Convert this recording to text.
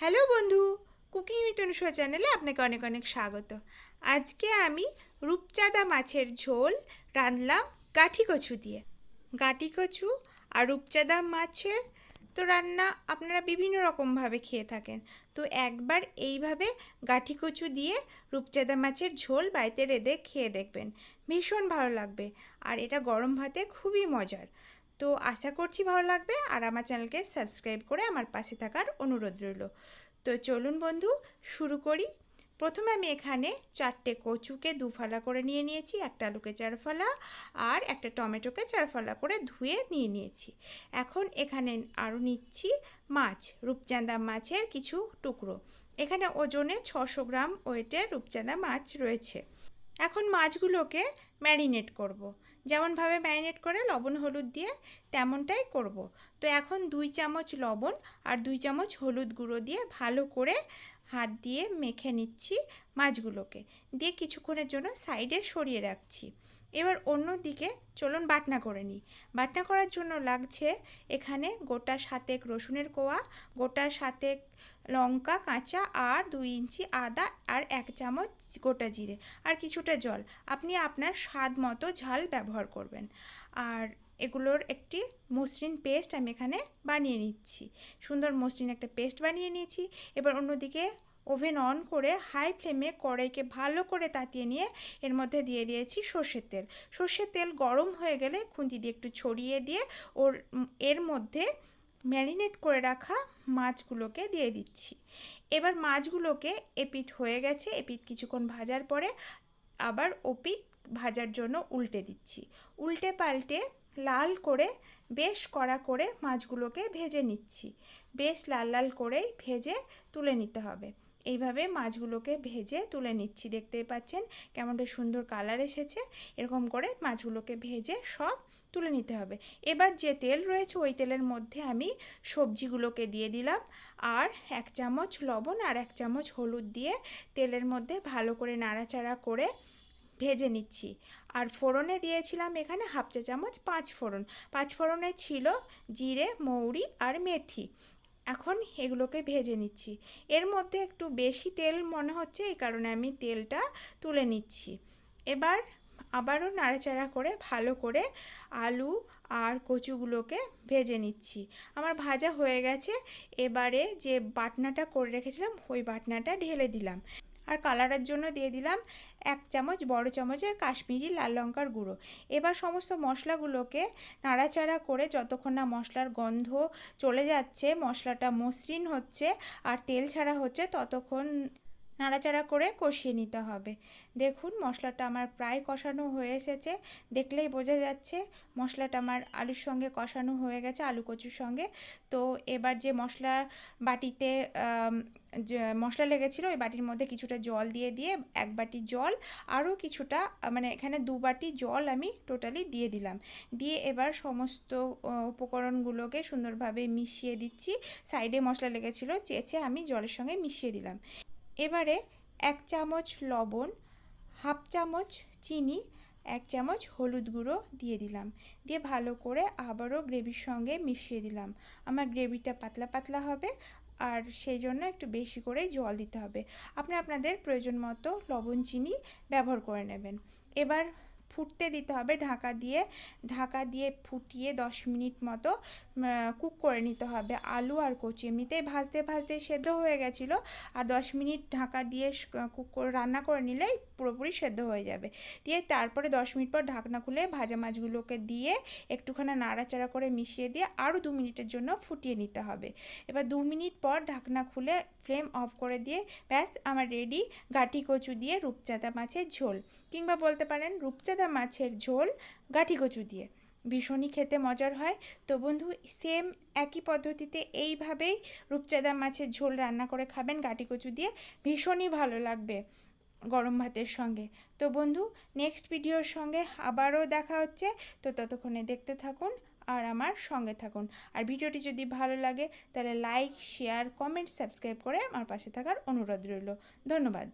Hello বন্ধু, cooking with Anusha চ্যানেলে আপনাকে অনেক অনেক স্বাগত। আজকে আমি রূপচাঁদা মাছের ঝোল রাঁধলাম গাঠি কচু দিয়ে। গাঠি কচু আর রূপচাঁদা মাছের তো রান্না আপনারা বিভিন্ন রকমভাবে খেয়ে থাকেন। তো একবার এইভাবে গাঠি কচু দিয়ে রূপচাঁদা মাছের ঝোল বাড়িতে রেঁধে খেয়ে দেখবেন। ভীষণ ভালো লাগবে। আর এটা গরম ভাতে খুবই মজার। তো আশা করছি ভালো লাগবে আর আমার চ্যানেলকে সাবস্ক্রাইব করে আমার পাশে থাকার অনুরোধ রইল। তো চলুন বন্ধু, শুরু করি। প্রথমে আমি এখানে চারটে কচুকে দুফালা করে নিয়ে নিয়েছি, একটা আলুকে চার ফালা আর একটা টমেটোকে চার ফালা করে ধুয়ে নিয়ে নিয়েছি। এখন এখানে আরও নিচ্ছি মাছ, রূপচাঁদা মাছের কিছু টুকরো। এখানে ওজনে ছশো গ্রাম ওয়েটের রূপচাঁদা মাছ রয়েছে। এখন মাছগুলোকে ম্যারিনেট করব। যেমনভাবে ম্যারিনেট করে লবণ, হলুদ দিয়ে তেমনটাই করব। তো এখন দুই চামচ লবণ আর দুই চামচ হলুদ গুঁড়ো দিয়ে ভালো করে হাত দিয়ে মেখে নিচ্ছি মাছগুলোকে দিয়ে কিছুক্ষণের জন্য সাইডে সরিয়ে রাখছি এবার অন্য দিকে চলুন বাটনা করে নিই। বাটনা করার জন্য লাগছে এখানে গোটা সাতেক রসুনের কোয়া, গোটা সাতেক লঙ্কা, কাঁচা আর দুই ইঞ্চি আদা আর এক চামচ গোটা জিরে আর কিছুটা জল। আপনি আপনার স্বাদ মতো ঝাল ব্যবহার করবেন। আর এগুলোর একটি মসৃণ পেস্ট আমি এখানে বানিয়ে নিচ্ছি। সুন্দর মসৃণ একটা পেস্ট বানিয়ে নিয়েছি। এবার অন্যদিকে ওভেন অন করে হাই ফ্লেমে কড়াইকে ভালো করে তাতিয়ে নিয়ে এর মধ্যে দিয়ে দিয়েছি সর্ষের তেল। সর্ষের তেল গরম হয়ে গেলে খুন্তি দিয়ে একটু ছড়িয়ে দিয়ে ওর এর মধ্যে ম্যারিনেট করে রাখা মাছগুলোকে দিয়ে দিচ্ছি। এবার মাছগুলোকে এপিট হয়ে গেছে এপিট কিছুক্ষণ ভাজার পরে আবার ওপিট ভাজার জন্য উল্টে দিচ্ছি। উল্টে পাল্টে লাল করে বেশ কড়া করে মাছগুলোকে ভেজে নিচ্ছি। বেশ লাল লাল করেই ভেজে তুলে নিতে হবে। এইভাবে মাছগুলোকে ভেজে তুলে নিচ্ছি, দেখতেই পাচ্ছেন কেমনটা সুন্দর কালার এসেছে। এরকম করে মাছগুলোকে ভেজে সব তুলে নিতে হবে। এবার যে তেল রয়েছে, ওই তেলের মধ্যে আমি সবজিগুলোকে দিয়ে দিলাম আর এক চামচ লবণ আর এক চামচ হলুদ দিয়ে তেলের মধ্যে ভালো করে নাড়াচাড়া করে ভেজে নিচ্ছি। আর ফোড়নে দিয়েছিলাম এখানে হাফ চা চামচ পাঁচ ফোড়ন। পাঁচ ফোড়নে ছিল জিরে, মৌরি আর মেথি। এখন এগুলোকে ভেজে নিচ্ছি। এর মধ্যে একটু বেশি তেল মনে হচ্ছে, এই কারণে আমি তেলটা তুলে নিচ্ছি। এবার আবারও নাড়াচাড়া করে ভালো করে আলু আর কচুগুলোকে ভেজে নিচ্ছি। আমার ভাজা হয়ে গেছে। এবারে যে বাটনাটা করে রেখেছিলাম, ওই বাটনাটা ঢেলে দিলাম। আর কালারের জন্য দিয়ে দিলাম এক চামচ বড় চামচের কাশ্মীরি লাল লঙ্কার গুঁড়ো। এবার সমস্ত মশলাগুলোকে নাড়াচাড়া করে যতক্ষণ না মশলার গন্ধ চলে যাচ্ছে, মশলাটা মসৃণ হচ্ছে আর তেল ছাড়া হচ্ছে, ততক্ষণ নাড়াচাড়া করে কষিয়ে নিতে হবে। দেখুন, মশলাটা আমার প্রায় কষানো হয়ে এসেছে। দেখলেই বোঝা যাচ্ছে মশলাটা আমার আলুর সঙ্গে কষানো হয়ে গেছে, আলু কচুর সঙ্গে। তো এবার যে মশলা বাটিতে মশলা লেগেছিলো, ওই বাটির মধ্যে কিছুটা জল দিয়ে দিয়ে এক বাটি জল, আরও কিছুটা মানে এখানে দু বাটি জল আমি টোটালি দিয়ে দিলাম। দিয়ে এবার সমস্ত উপকরণগুলোকে সুন্দরভাবে মিশিয়ে দিচ্ছি। সাইডে মশলা লেগেছিলো, চেঁচে আমি জলের সঙ্গে মিশিয়ে দিলাম। এবারে এক চামচ লবণ, হাফ চামচ চিনি, এক চামচ হলুদ গুঁড়ো দিয়ে দিলাম। দিয়ে ভালো করে আবারও গ্রেভির সঙ্গে মিশিয়ে দিলাম। আমার গ্রেভিটা পাতলা পাতলা হবে আর সেই জন্য একটু বেশি করে জল দিতে হবে। আপনি আপনাদের প্রয়োজন মতো লবণ, চিনি ব্যবহার করে নেবেন। এবার ফুটতে দিতে হবে, ঢাকা দিয়ে ঢাকা দিয়ে ফুটিয়ে দশ মিনিট মতো কুক করে নিতে হবে। আলু আর কচি এমনিতেই ভাজতে ভাজতে সেদ্ধ হয়ে গেছিল আর দশ মিনিট ঢাকা দিয়ে কুক করে, রান্না করে নিলেই পুরোপুরি সেদ্ধ হয়ে যাবে। দিয়ে তারপরে দশ মিনিট পর ঢাকনা খুলে ভাজা মাছগুলোকে দিয়ে একটুখানি নাড়াচাড়া করে মিশিয়ে দিয়ে আরও দু মিনিটের জন্য ফুটিয়ে নিতে হবে। এবার দু মিনিট পর ঢাকনা খুলে ফ্লেম অফ করে দিয়ে ব্যাস আমার রেডি গাটি কচু দিয়ে রূপচাঁদা মাছের ঝোল। কিংবা বলতে পারেন রূপচাঁদা মাছের ঝোল গাটি কচু দিয়ে। ভীষণই খেতে মজার হয়। তো বন্ধু সেম একই পদ্ধতিতে এইভাবেই রূপচাঁদা মাছের ঝোল রান্না করে খাবেন গাটি কচু দিয়ে। ভীষণই ভালো লাগবে গরম ভাতের সঙ্গে। তো বন্ধু নেক্সট ভিডিওর সঙ্গে আবারও দেখা হচ্ছে। তো ততক্ষণে দেখতে থাকুন। আর আমার সঙ্গে থাকুন। আর ভিডিওটি যদি ভালো লাগে, তাহলে লাইক শেয়ার কমেন্ট সাবস্ক্রাইব করে আমার পাশে থাকার অনুরোধ রইল। ধন্যবাদ।